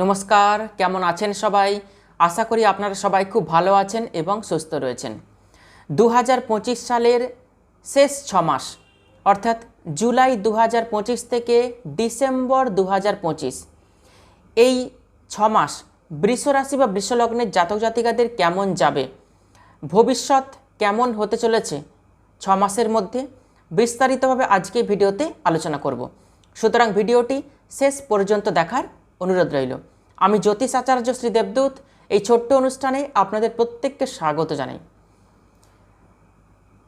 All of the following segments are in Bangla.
নমস্কার, কেমন আছেন সবাই? আশা করি আপনারা সবাই খুব ভালো আছেন এবং সুস্থ রয়েছেন। দু হাজার পঁচিশ সালের শেষ ছ মাস, অর্থাৎ জুলাই দু হাজার পঁচিশ থেকে ডিসেম্বর দু হাজার পঁচিশ, এই ছ মাস বৃষরাশি বা বৃষলগ্নের জাতক জাতিকাদের কেমন যাবে? ভবিষ্যৎ কেমন হতে চলেছে? ছ মাসের মধ্যে বিস্তারিতভাবে আজকে ভিডিওতে আলোচনা করব। সুতরাং ভিডিওটি শেষ পর্যন্ত দেখার অনুরোধ রইল। আমি জ্যোতিষ আচার্য শ্রী দেবদূত, এই ছোট্ট অনুষ্ঠানে আপনাদের প্রত্যেককে স্বাগত জানাই।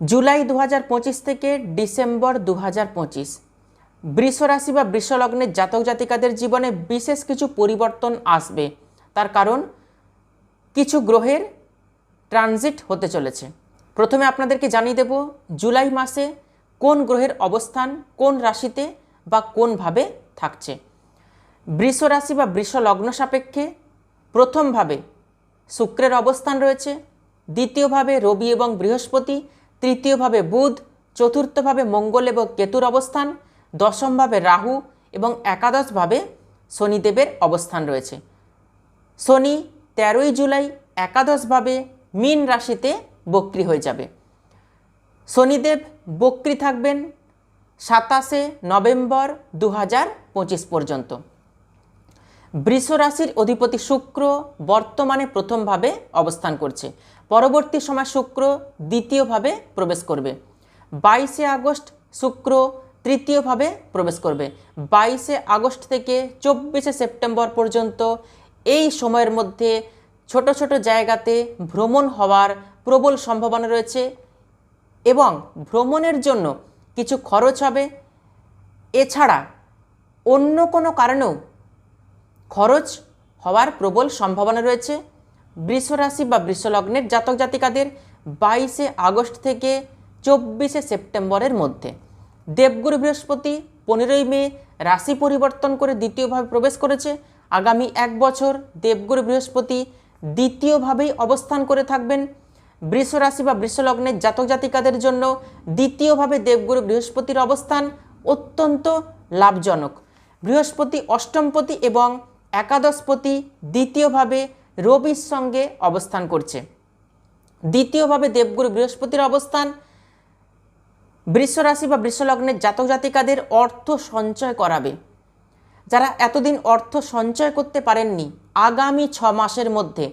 জুলাই দু হাজার পঁচিশ থেকে ডিসেম্বর দু পঁচিশ বৃষরাশি বা বৃষলগ্নের জাতক জাতিকাদের জীবনে বিশেষ কিছু পরিবর্তন আসবে। তার কারণ, কিছু গ্রহের ট্রানজিট হতে চলেছে। প্রথমে আপনাদেরকে জানিয়ে দেব, জুলাই মাসে কোন গ্রহের অবস্থান, কোন রাশিতে বা কোনভাবে থাকছে। বৃষ রাশি বা বৃষ লগ্ন সাপেক্ষে প্রথমভাবে শুক্রের অবস্থান রয়েছে, দ্বিতীয়ভাবে রবি এবং বৃহস্পতি, তৃতীয়ভাবে বুধ, চতুর্থভাবে মঙ্গল এবং কেতুর অবস্থান, দশমভাবে রাহু এবং একাদশভাবে শনিদেবের অবস্থান রয়েছে। শনি তেরোই জুলাই একাদশভাবে মীন রাশিতে বক্রি হয়ে যাবে। শনিদেব বক্রি থাকবেন সাতাশে নভেম্বর দু হাজার পঁচিশ পর্যন্ত। বৃষ রাশির অধিপতি শুক্র বর্তমানে প্রথমভাবে অবস্থান করছে। পরবর্তী সময় শুক্র দ্বিতীয়ভাবে প্রবেশ করবে। বাইশে আগস্ট শুক্র তৃতীয়ভাবে প্রবেশ করবে। বাইশে আগস্ট থেকে চব্বিশে সেপ্টেম্বর পর্যন্ত এই সময়ের মধ্যে ছোট ছোট জায়গাতে ভ্রমণ হওয়ার প্রবল সম্ভাবনা রয়েছে এবং ভ্রমণের জন্য কিছু খরচ হবে। এছাড়া অন্য কোনো কারণেও খরচ হওয়ার প্রবল সম্ভাবনা রয়েছে। বৃষরাশি বা বৃষলগ্নের জাতক জাতিকাদের বাইশে আগস্ট থেকে চব্বিশে সেপ্টেম্বরের মধ্যে। দেবগুরু বৃহস্পতি পনেরোই মে রাশি পরিবর্তন করে দ্বিতীয়ভাবে প্রবেশ করেছে। আগামী এক বছর দেবগুরু বৃহস্পতি দ্বিতীয়ভাবেই অবস্থান করে থাকবেন। বৃষ রাশি বা বৃষলগ্নের জাতক জাতিকাদের জন্য দ্বিতীয়ভাবে দেবগুরু বৃহস্পতির অবস্থান অত্যন্ত লাভজনক। বৃহস্পতি অষ্টমপতি এবং একাদশপতি দ্বিতীয়ভাবে রবির সঙ্গে অবস্থান করছে। দ্বিতীয়ভাবে দেবগুরু বৃহস্পতির অবস্থান। বৃষ রাশি বা বৃষলগ্নের জাতক জাতিকাদের অর্থ সঞ্চয় করাবে। যারা এতদিন অর্থ সঞ্চয় করতে পারেননি, আগামী ছ মাসের মধ্যে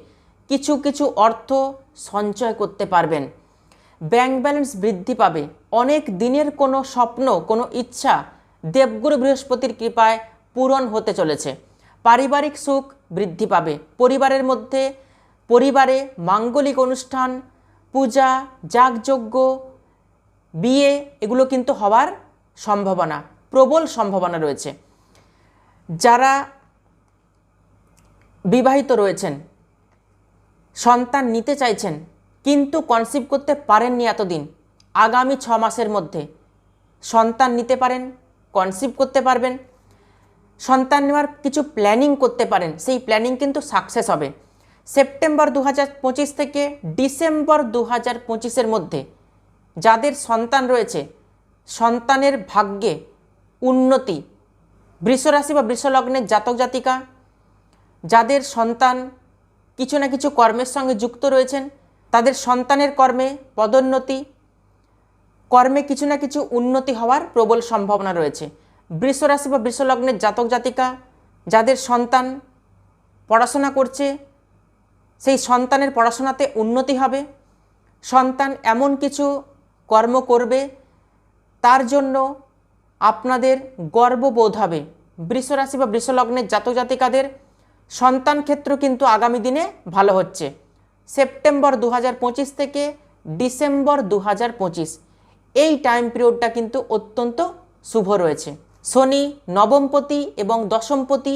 কিছু কিছু অর্থ সঞ্চয় করতে পারবেন। ব্যাংক ব্যালেন্স বৃদ্ধি পাবে। অনেক দিনের কোনো স্বপ্ন, কোনো ইচ্ছা দেবগুরু বৃহস্পতির কৃপায় পূরণ হতে চলেছে। পারিবারিক সুখ বৃদ্ধি পাবে। পরিবারের মধ্যে, পরিবারে মাঙ্গলিক অনুষ্ঠান, পূজা, যাগযজ্ঞ, বিয়ে, এগুলো কিন্তু হওয়ার সম্ভাবনা, প্রবল সম্ভাবনা রয়েছে। যারা বিবাহিত রয়েছেন, সন্তান নিতে চাইছেন, কিন্তু কনসিভ করতে পারেননি এতদিন, আগামী ছ মাসের মধ্যে সন্তান নিতে পারেন কনসিভ করতে পারবেন সন্তান নেওয়ার কিছু প্ল্যানিং করতে পারেন, সেই প্ল্যানিং কিন্তু সাকসেস হবে। সেপ্টেম্বর দু হাজার পঁচিশ থেকে ডিসেম্বর দু হাজার মধ্যে যাদের সন্তান রয়েছে, সন্তানের ভাগ্যে উন্নতি, বৃষরাশি বা বৃষলগ্নের জাতক জাতিকা, যাদের সন্তান কিছু না কিছু কর্মের সঙ্গে যুক্ত রয়েছেন, তাদের সন্তানের কর্মে পদোন্নতি, কর্মে কিছু না কিছু উন্নতি হওয়ার প্রবল সম্ভাবনা রয়েছে। বৃষরাশি বা বৃষলগ্নের জাতক জাতিকা, যাদের সন্তান পড়াশোনা করছে, সেই সন্তানের পড়াশোনাতে উন্নতি হবে। সন্তান এমন কিছু কর্ম করবে, তার জন্য আপনাদের গর্ববোধ হবে। বৃষরাশি বা বৃষলগ্নের জাতক জাতিকাদের সন্তান ক্ষেত্র কিন্তু আগামী দিনে ভালো হচ্ছে। সেপ্টেম্বর দু হাজার পঁচিশ থেকে ডিসেম্বর দু হাজার পঁচিশ, এই টাইম পিরিয়ডটা কিন্তু অত্যন্ত শুভ রয়েছে। শনি নবমপতি এবং দশমপতি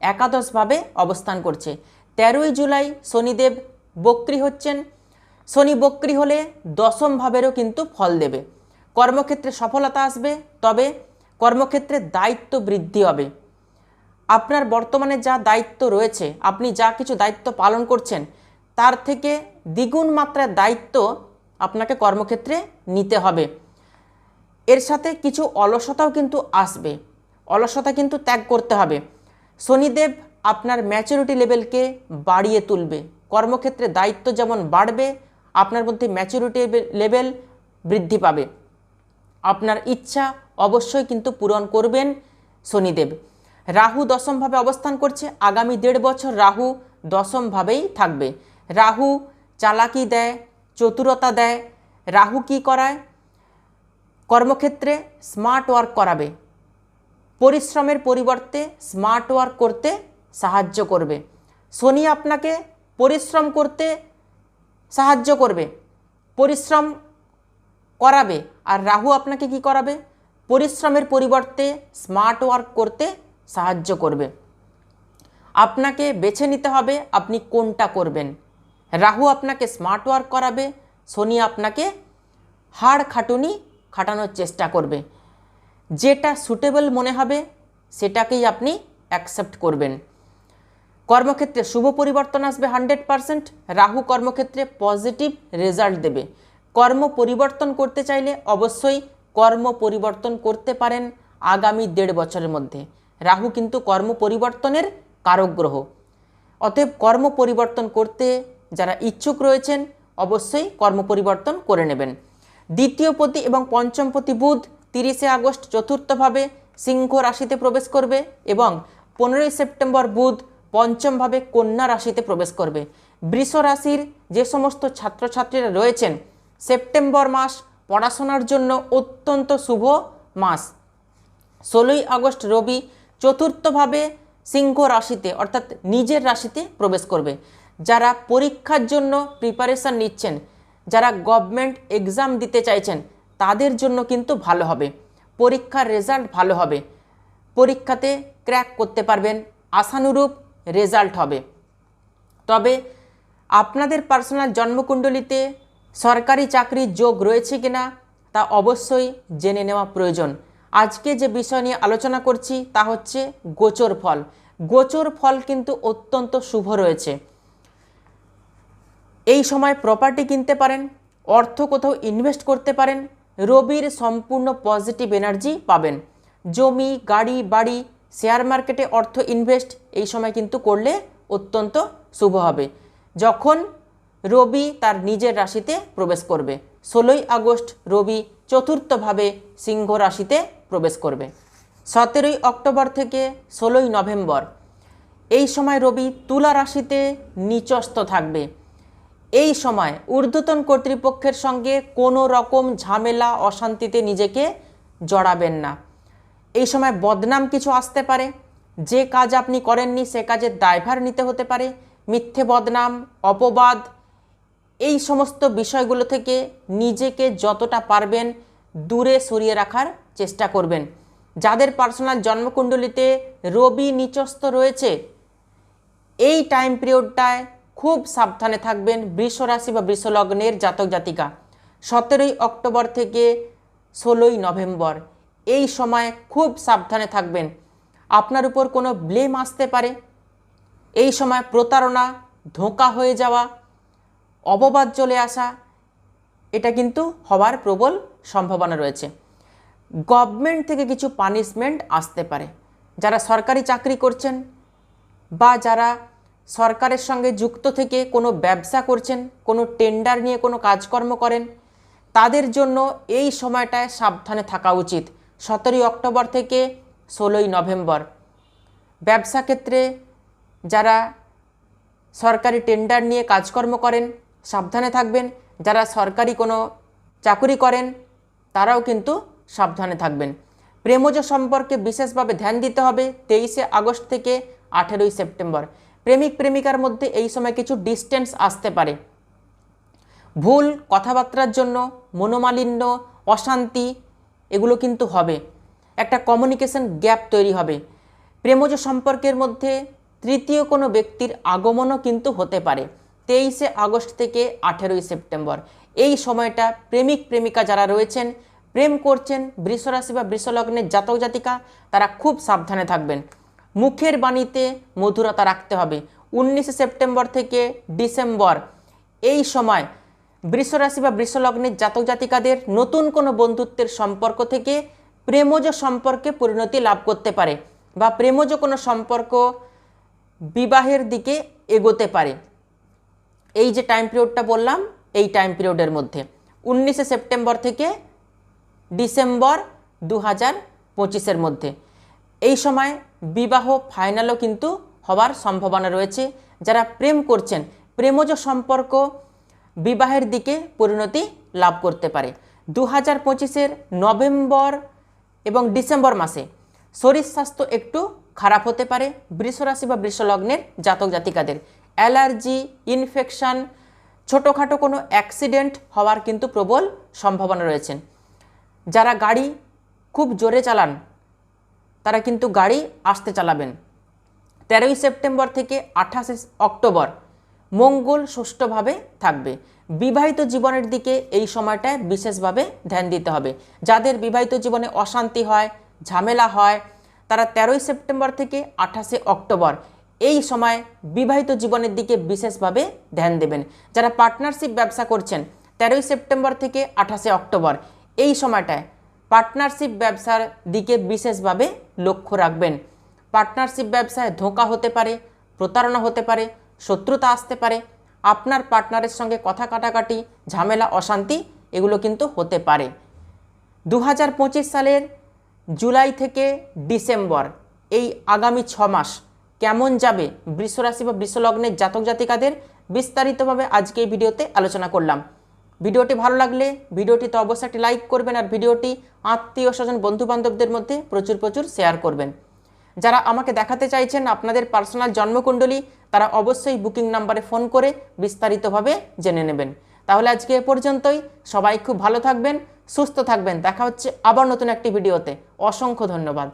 একাদশভাবে অবস্থান করছে। তেরোই জুলাই শনিদেব বক্রি হচ্ছেন। শনি বক্রি হলে দশম ভাবেরও কিন্তু ফল দেবে। কর্মক্ষেত্রে সফলতা আসবে, তবে কর্মক্ষেত্রে দায়িত্ব বৃদ্ধি হবে। আপনার বর্তমানে যা দায়িত্ব রয়েছে, আপনি যা কিছু দায়িত্ব পালন করছেন, তার থেকে দ্বিগুণ মাত্রার দায়িত্ব আপনাকে কর্মক্ষেত্রে নিতে হবে। এর সাথে কিছু অলসতাও কিন্তু আসবে। অলসতা কিন্তু ত্যাগ করতে হবে। শনিদেব আপনার ম্যাচুরিটি লেভেলকে বাড়িয়ে তুলবে। কর্মক্ষেত্রে দায়িত্ব যেমন বাড়বে, আপনার মধ্যে ম্যাচুরিটি লেভেল বৃদ্ধি পাবে। আপনার ইচ্ছা অবশ্যই কিন্তু পূরণ করবেন শনিদেব। রাহু দশমভাবে অবস্থান করছে। আগামী দেড় বছর রাহু দশমভাবেই থাকবে। রাহু চালাকি দেয়, চতুরতা দেয়। রাহু কি করায়? কর্মক্ষেত্রে স্মার্ট ওয়ার্ক করাবে। পরিশ্রমের পরিবর্তে স্মার্ট ওয়ার্ক করতে সাহায্য করবে। শনি আপনাকে পরিশ্রম করতে সাহায্য করবে। পরিশ্রম করাবে। আর রাহু আপনাকে কি করাবে? পরিশ্রমের পরিবর্তে স্মার্ট ওয়ার্ক করতে সাহায্য করবে। আপনাকে বেছে নিতে হবে আপনি কোনটা করবেন। রাহু আপনাকে স্মার্ট ওয়ার্ক করাবে শনি আপনাকে হাড় খাটুনি খাটানোর চেষ্টা করবে। যেটা সুটেবল মনে হবে, সেটাকেই আপনি অ্যাকসেপ্ট করবেন। কর্মক্ষেত্রে শুভ পরিবর্তন আসবে হান্ড্রেড পারসেন্ট রাহু কর্মক্ষেত্রে পজিটিভ রেজাল্ট দেবে। কর্ম পরিবর্তন করতে চাইলে অবশ্যই কর্ম পরিবর্তন করতে পারেন আগামী দেড় বছরের মধ্যে। রাহু কিন্তু কর্ম পরিবর্তনের কারক গ্রহ। অতএব কর্ম পরিবর্তন করতে যারা ইচ্ছুক রয়েছেন, অবশ্যই কর্ম পরিবর্তন করে নেবেন। দ্বিতীয় পতি এবং পঞ্চম পতি বুধ তিরিশে আগস্ট চতুর্থভাবে সিংহ রাশিতে প্রবেশ করবে এবং পনেরোই সেপ্টেম্বর বুধ পঞ্চমভাবে কন্যা রাশিতে প্রবেশ করবে। বৃষ রাশির যে সমস্ত ছাত্রছাত্রীরা রয়েছেন, সেপ্টেম্বর মাস পড়াশোনার জন্য অত্যন্ত শুভ মাস। ষোলোই আগস্ট রবি চতুর্থভাবে সিংহ রাশিতে অর্থাৎ নিজের রাশিতে প্রবেশ করবে। যারা পরীক্ষার জন্য প্রিপারেশান নিচ্ছেন যারা গভর্নমেন্ট এক্সাম দিতে চাইছেন, তাদের জন্য কিন্তু ভালো হবে। পরীক্ষার রেজাল্ট ভালো হবে। পরীক্ষাতে ক্র্যাক করতে পারবেন, আশানুরূপ রেজাল্ট হবে। তবে আপনাদের পার্সোনাল জন্মকুণ্ডলিতে সরকারি চাকরির যোগ রয়েছে কিনা, তা অবশ্যই জেনে নেওয়া প্রয়োজন। আজকে যে বিষয় নিয়ে আলোচনা করছি, তা হচ্ছে গোচর ফল। গোচর ফল কিন্তু অত্যন্ত শুভ রয়েছে। এই সময় প্রপার্টি কিনতে পারেন, অর্থ কোথাও ইনভেস্ট করতে পারেন, রবির সম্পূর্ণ পজিটিভ এনার্জি পাবেন। জমি, গাড়ি, বাড়ি শেয়ার মার্কেটে অর্থ ইনভেস্ট এই সময় কিন্তু করলে অত্যন্ত শুভ হবে। যখন রবি তার নিজের রাশিতে প্রবেশ করবে, ষোলোই আগস্ট রবি চতুর্থভাবে সিংহ রাশিতে প্রবেশ করবে। সতেরোই অক্টোবর থেকে ষোলোই নভেম্বর, এই সময় রবি তুলা রাশিতে নিচস্থ থাকবে। এই সময় ঊর্ধ্বতন কর্তৃপক্ষের সঙ্গে কোনো রকম ঝামেলা, অশান্তিতে নিজেকে জড়াবেন না। এই সময় বদনাম কিছু আসতে পারে। যে কাজ আপনি করেননি, সে কাজের দায়ভার নিতে হতে পারে। মিথ্যে বদনাম, অপবাদ, এই সমস্ত বিষয়গুলো থেকে নিজেকে যতটা পারবেন দূরে সরিয়ে রাখার চেষ্টা করবেন। যাদের পার্সোনাল জন্মকুণ্ডলিতে রবি নিচস্থ রয়েছে, এই টাইম পিরিয়ডটায় খুব সাবধানে থাকবেন বৃষ রাশি বা বৃষলগ্নের জাতক জাতিকা। সতেরোই অক্টোবর থেকে ষোলোই নভেম্বর। এই সময় খুব সাবধানে থাকবেন। আপনার উপর কোনো ব্লেম আসতে পারে। এই সময় প্রতারণা, ধোঁকা হয়ে যাওয়া অপবাদ চলে আসা, এটা কিন্তু হওয়ার প্রবল সম্ভাবনা রয়েছে। গভর্নমেন্ট থেকে কিছু পানিশমেন্ট আসতে পারে। যারা সরকারি চাকরি করছেন বা যারা সরকারের সঙ্গে যুক্ত থেকে কোনো ব্যবসা করছেন, কোনো টেন্ডার নিয়ে কোনো কাজকর্ম করেন, তাদের জন্য এই সময়টায় সাবধানে থাকা উচিত। সতেরোই অক্টোবর থেকে ষোলোই নভেম্বর। ব্যবসা ক্ষেত্রে যারা সরকারি টেন্ডার নিয়ে কাজকর্ম করেন, সাবধানে থাকবেন। যারা সরকারি কোনো চাকুরি করেন, তারাও কিন্তু সাবধানে থাকবেন। প্রেমজ সম্পর্কে বিশেষভাবে ধ্যান দিতে হবে তেইশে আগস্ট থেকে আঠেরোই সেপ্টেম্বর। প্রেমিক প্রেমিকার মধ্যে এই সময় কিছু ডিস্টেন্স আসতে পারে। ভুল কথাবার্তার জন্য, মনোমালিন্য, অশান্তি, এগুলো কিন্তু হবে। একটা কমিউনিকেশন গ্যাপ তৈরি হবে। প্রেমজ সম্পর্কের মধ্যে তৃতীয় কোনো ব্যক্তির আগমনও কিন্তু হতে পারে। তেইশে আগস্ট থেকে আঠেরোই সেপ্টেম্বর। এই সময়টা প্রেমিক প্রেমিকা যারা রয়েছেন, প্রেম করছেন, বৃষরাশি বা বৃষলগ্নের জাতক জাতিকা, তারা খুব সাবধানে থাকবেন। মুখের বাণীতে মধুরতা রাখতে হবে। উনিশে সেপ্টেম্বর থেকে ডিসেম্বর, এই সময় বৃষরাশি বা বৃষলগ্নের জাতক জাতিকাদের নতুন কোনো বন্ধুত্বের সম্পর্ক থেকে প্রেমজ সম্পর্কে পরিণতি লাভ করতে পারে বা প্রেমজ কোনো সম্পর্ক বিবাহের দিকে এগোতে পারে। এই যে টাইম পিরিয়ডটা বললাম, এই টাইম পিরিয়ডের মধ্যে। উনিশে সেপ্টেম্বর থেকে ডিসেম্বর দু হাজার পঁচিশের মধ্যে। এই সময় বিবাহ ফাইনালও কিন্তু হওয়ার সম্ভাবনা রয়েছে। যারা প্রেম করছেন, প্রেমজ সম্পর্ক বিবাহের দিকে পরিণতি লাভ করতে পারে। দু হাজার পঁচিশের নভেম্বর এবং ডিসেম্বর মাসে শরীর স্বাস্থ্য একটু খারাপ হতে পারে। বৃষরাশি বা বৃষলগ্নের জাতক জাতিকাদের অ্যালার্জি ইনফেকশন ছোটোখাটো কোনো অ্যাক্সিডেন্ট হওয়ার কিন্তু প্রবল সম্ভাবনা রয়েছে। যারা গাড়ি খুব জোরে চালান তারা কিন্তু গাড়ি আসতে চালাবেন। তেরোই সেপ্টেম্বর থেকে আঠাশে অক্টোবর মঙ্গল সুষ্ঠুভাবে থাকবে। বিবাহিত জীবনের দিকে এই সময়টায় বিশেষভাবে ধ্যান দিতে হবে। যাদের বিবাহিত জীবনে অশান্তি হয়, ঝামেলা হয়, তারা তেরোই সেপ্টেম্বর থেকে আঠাশে অক্টোবর এই সময় বিবাহিত জীবনের দিকে বিশেষভাবে ধ্যান দেবেন। যারা পার্টনারশিপ ব্যবসা করছেন, তেরোই সেপ্টেম্বর থেকে আঠাশে অক্টোবর এই সময়টায় পার্টনারশিপ ব্যবসার দিকে বিশেষভাবে লক্ষ্য রাখবেন। পার্টনারশিপ ব্যবসায় ধোঁকা হতে পারে, প্রতারণা হতে পারে, শত্রুতা আসতে পারে। আপনার পার্টনারের সঙ্গে কথা কাটাকাটি, ঝামেলা, অশান্তি, এগুলো কিন্তু হতে পারে। দু হাজার পঁচিশ সালের জুলাই থেকে ডিসেম্বর, এই আগামী ছ মাস কেমন যাবে? বৃষরাশি বা বৃষলগ্নের জাতক জাতিকাদের বিস্তারিতভাবে আজকে এই ভিডিওতে আলোচনা করলাম। ভিডিওটি ভালো লাগলে ভিডিওটি তো অবশ্যই একটি লাইক করবেন আর ভিডিওটি আত্মীয় স্বজন বন্ধু বান্ধবদের মধ্যে প্রচুর প্রচুর শেয়ার করবেন। যারা আমাকে দেখাতে চাইছেন আপনাদের পার্সোনাল জন্মকুণ্ডলী, তারা অবশ্যই বুকিং নাম্বারে ফোন করে বিস্তারিতভাবে জেনে নেবেন। তাহলে আজকে এ পর্যন্তই। সবাই খুব ভালো থাকবেন, সুস্থ থাকবেন। দেখা হচ্ছে আবার নতুন একটি ভিডিওতে। অসংখ্য ধন্যবাদ।